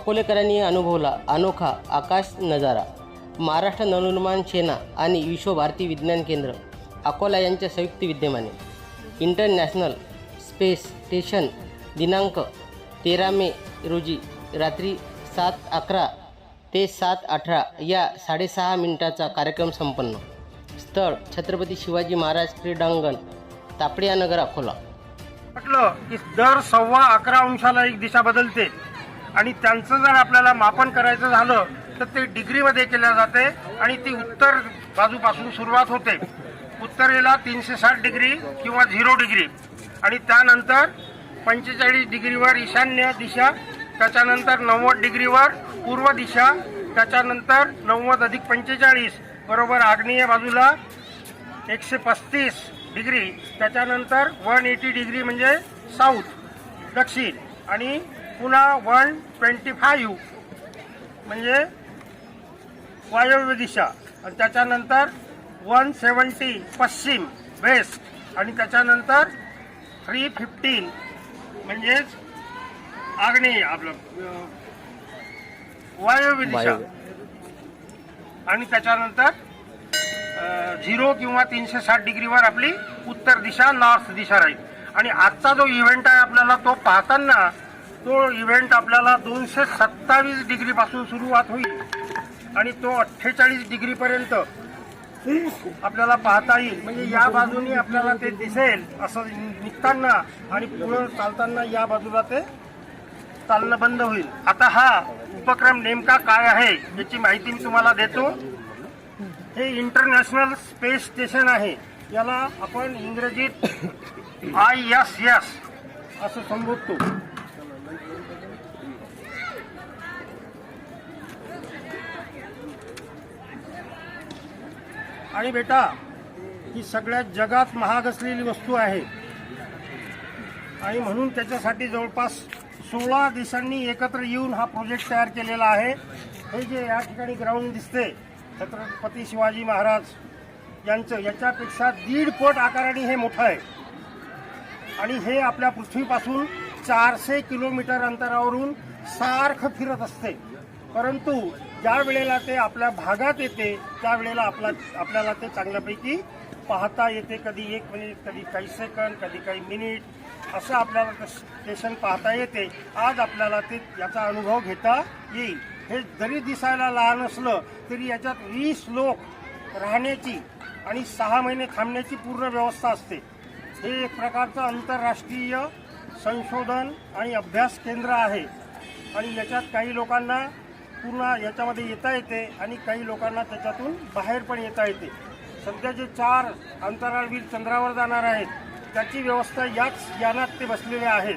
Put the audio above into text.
अकोलेकरांनी अनुभवला अनोखा आकाश नजारा महाराष्ट्र नवनिर्माण सेना आणि विश्वभारती विज्ञान केंद्र अकोला यांच्या संयुक्त विद्यमाने. इंटरनॅशनल स्पेस स्टेशन दिनांक तेरा मे रोजी रात्री सात अकरा ते सात अठरा या साडेसहा मिनिटाचा कार्यक्रम संपन्न. स्थळ छत्रपती शिवाजी महाराज क्रीडांगण तापडिया नगर अकोला. म्हटलं की दर सव्वा अकरा अंशाला एक दिशा बदलते. आणि त्यांचं जर आपल्याला मापन करायचं झालं तर ते डिग्रीमध्ये केल्या जाते आणि ती उत्तर बाजूपासून सुरुवात होते. उत्तरेला तीनशे साठ डिग्री किंवा झिरो डिग्री. आणि त्यानंतर पंचेचाळीस डिग्रीवर ईशान्य दिशा त्याच्यानंतर नव्वद डिग्रीवर पूर्व दिशा त्याच्यानंतर नव्वद अधिक पंचेचाळीस बरोबर आग्नेय बाजूला एकशे पस्तीस डिग्री त्याच्यानंतर वन एटी डिग्री म्हणजे साऊथ दक्षिण. आणि पुन्हा वन ट्वेंटी फाईव्ह म्हणजे वायव्य दिशा आणि त्याच्यानंतर वन सेवन्टी पश्चिम वेस्ट आणि त्याच्यानंतर थ्री फिफ्टीन म्हणजेच आग्नेय आपलं वायव्य. दिशा. आणि त्याच्यानंतर झिरो किंवा तीनशे साठ डिग्रीवर आपली उत्तर दिशा नॉर्थ दिशा राहील. आणि आजचा जो इव्हेंट आहे आपल्याला तो पाहताना तो इव्हेंट आपल्याला दोनशे सत्तावीस डिग्रीपासून सुरुवात होईल. आणि तो अठ्ठेचाळीस डिग्रीपर्यंत आपल्याला पाहता येईल. म्हणजे या बाजूनी आपल्याला ते दिसेल असं निघताना आणि पुढं चालताना या बाजूला ते चालणं बंद होईल. आता हा उपक्रम नेमका काय आहे याची माहिती मी तुम्हाला देतो. हे इंटरनॅशनल स्पेस स्टेशन आहे. याला आपण इंग्रजीत आय एस एस असं संबोधतो. आणि बेटा ही सगळ्यात जगात महाग असलेली वस्तू आहे. आणि म्हणून त्याच्यासाठी जवळपास सोळा देशांनी एकत्र येऊन हा प्रोजेक्ट तयार केलेला आहे. हे जे या ठिकाणी ग्राउंड दिसते छत्रपती शिवाजी महाराज यांचं याच्यापेक्षा दीड पट आकाराने हे मोठं आहे. आणि हे आपल्या पृथ्वीपासून चारशे किलोमीटर अंतरावरून सारखं फिरत असते. परंतु ज्या वेळेला ते आपल्या भागात येते त्यावेळेला आपला आपल्याला ते चांगल्यापैकी पाहता येते. कधी एक मिनिट कधी काही सेकंद कधी काही मिनिट असं आपल्याला ते स्टेशन पाहता येते. आज आपल्याला ते याचा अनुभव घेता येईल. हे जरी दिसायला लहान असलं तरी याच्यात वीस लोक राहण्याची आणि सहा महिने थांबण्याची पूर्ण व्यवस्था असते. हे एक प्रकारचं आंतरराष्ट्रीय संशोधन आणि अभ्यास केंद्र आहे. आणि याच्यात काही लोकांना पूर्ण याच्यामध्ये येता येते आणि काही लोकांना त्याच्यातून बाहेर पण येता येते. सध्या जे चार अंतराळवीर चंद्रावर जाणार आहेत त्याची व्यवस्था याच यानात ते बसलेले आहेत.